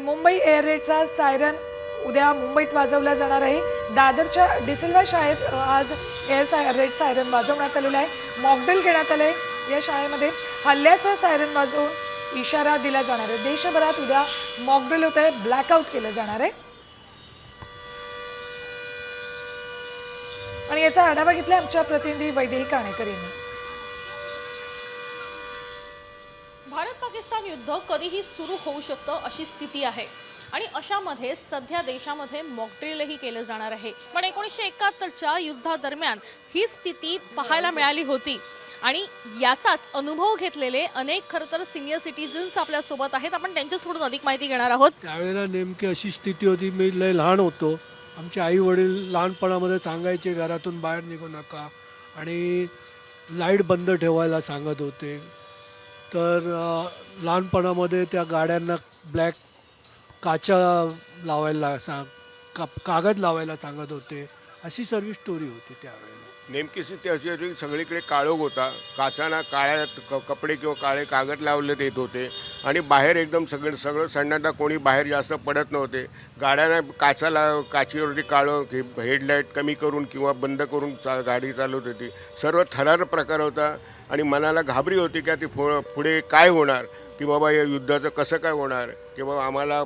तर Mumbai air रेडचा siren उद्या मुंबईत वाजवला जाणार आहे. दादरच्या डिसिल्वा शाळेत आज एअर साय रेड सायरन वाजवण्यात आलेलं आहे. मॉकड्रिल घेण्यात आलं आहे या शाळेमध्ये. हल्ल्याचा सायरन वाजवून इशारा दिला जाणार आहे. देशभरात उद्या मॉकड्रिल होत आहे. ब्लॅकआउट केलं जाणार आहे. आणि याचा आढावा घेतला आमच्या प्रतिनिधी वैदेही काणेकर यांनी भारत पाकिस्तान युद्ध कधीही सुरू होऊ शकतं अशी स्थिती आहे. आणि अशामध्ये सध्या देशामध्ये मॉकड्रिलही केलं जाणार आहे. पण एकोणीसशे एकाहत्तरच्या युद्धादरम्यान ही स्थिती पाहायला मिळाली होती. आणि याचाच अनुभव घेतलेले अनेक खरं तर सिनियर सिटीजन्स आपल्यासोबत आहेत. आपण त्यांच्याचकडून अधिक माहिती घेणार आहोत. त्यावेळेला नेमकी अशी स्थिती होती मी लय लहान होतो. आमचे आई वडील लहानपणामध्ये सांगायचे घरातून बाहेर निघू नका. आणि लाइट बंद ठेवायला सांगत होते. तर लहानपणामध्ये त्या गाड्यांना ब्लॅक काचा लावायला सांग का कागद लावायला सांगत होते. अशी सर्व स्टोरी होती त्यावेळेला. नेमकी स्थिती अशी होती सगळीकडे काळोख होता. काचाना काळ्या क- कपडे किंवा काळे कागद लावले देत होते. आणि बाहेर एकदम सगळं सगळं सन्नाटा कोणी बाहेर जास्त पडत नव्हते. गाड्यांना काचाला काचीवरती काळं हे हेडलाईट कमी करून किंवा बंद करून चा गाडी चालवत होती. सर्व थरार प्रकार होता आणि मनाला घाबरी होती का ती पु पुढे काय होणार? की बाबा या युद्धाचं कसं काय होणार? किंवा आम्हाला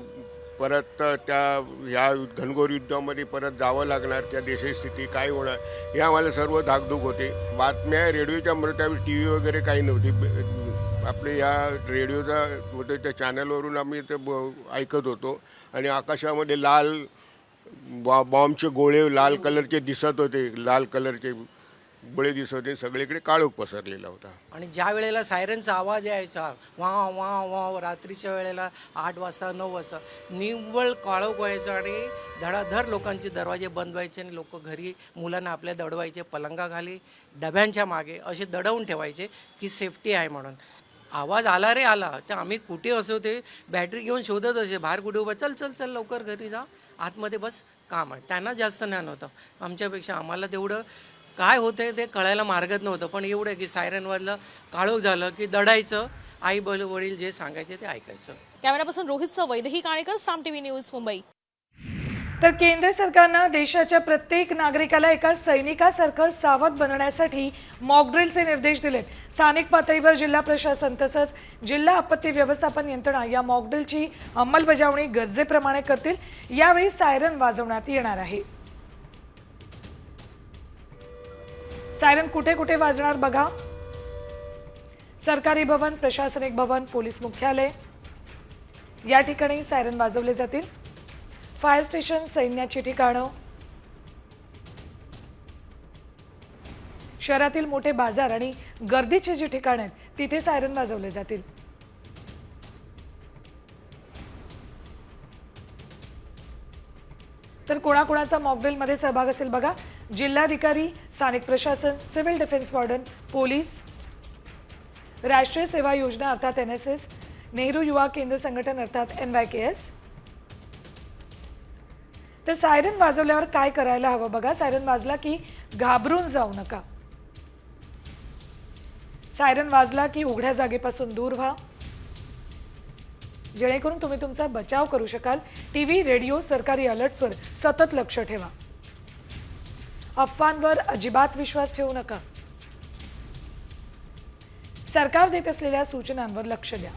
परत त्या ह्या घनघोर युद्धामध्ये परत जावं लागणार? त्या देशाची स्थिती काय होणार? हे आम्हाला सर्व धाकधूक होते. बातम्या रेडिओच्या मग त्यावेळी टी व्ही वगैरे काही नव्हती. आपले या रेडिओचा होते म्हणजे त्या चॅनलवरून आम्ही ते ब- ऐकत होतो. आणि आकाशामध्ये लाल बॉ बॉम्बचे गोळे लाल कलरचे दिसत होते. लाल कलरचे गोळे दिसत होते. सगळीकडे काळोख पसरलेला होता. आणि ज्या वेळेला सायरनचा आवाज यायचा वा वा वा रात्रीच्या वेळेला आठ वाजता नऊ वाजता निव्वळ काळोख व्हायचं आणि धडाधड लोकांचे दरवाजे बंद व्हायचे आणि लोक घरी मुलांना आपल्या दडवायचे पलंगाखाली डब्यांच्या मागे असे दडवून ठेवायचे की सेफ्टी आहे म्हणून. आवाज आला रे आला. तर आम्ही कुठे असो ते बॅटरी घेऊन शोधत असे. बाहेर कुठे उभा? चल चल चल लवकर घरी जा. आतमध्ये बस काम आहे. त्यांना जास्त ज्ञान होतं. आमच्यापेक्षा आम्हाला तेवढं काय होतंय ते कळायला मार्गच नव्हतं. पण एवढं की सायरन वाजलं काळोख झालं की दडायचं. आई बल वडील जे सांगायचे ते ऐकायचं. कॅमेरापासून रोहितचं वैदेही काणेकर साम टीव्ही न्यूज मुंबई. तर केंद्र सरकारनं देशाच्या प्रत्येक नागरिकाला एका सैनिकासारखं सावध बनण्यासाठी मॉकड्रिलचे निर्देश दिलेत. स्थानिक पातळीवर जिल्हा प्रशासन तसंच जिल्हा आपत्ती व्यवस्थापन यंत्रणा या मॉकड्रिलची अंमलबजावणी गरजेप्रमाणे करतील. यावेळी सायरन वाजवण्यात येणार आहे. सायरन कुठे कुठे वाजणार बघा. सरकारी भवन प्रशासनिक भवन पोलीस मुख्यालय. या ठिकाणी सायरन वाजवले जातील. फायर स्टेशन सैन्याची ठिकाणं. शहरातील मोठे बाजार आणि गर्दीची जी ठिकाणं आहेत तिथे सायरन वाजवले जातील. तर कोणाकोणाचा मॉकड्रिलमध्ये सहभाग असेल बघा. जिल्हाधिकारी स्थानिक प्रशासन सिव्हिल डिफेन्स वॉर्डन पोलीस. राष्ट्रीय सेवा योजना अर्थात एन एस एस नेहरू युवा केंद्र संघटन अर्थात एन वाय के एस तर सायरन वाजवल्यावर काय करायला हवं बघा? सायरन वाजला की घाबरून जाऊ नका. सायरन वाजला की उघड्या जागेपासून दूर व्हा. जेणेकरून तुम्ही तुमचा बचाव करू शकाल. टी व्ही रेडिओ सरकारी अलर्ट्सवर सतत लक्ष ठेवा. अफवांवर अजिबात विश्वास ठेवू नका. सरकार देत असलेल्या सूचनांवर लक्ष द्या.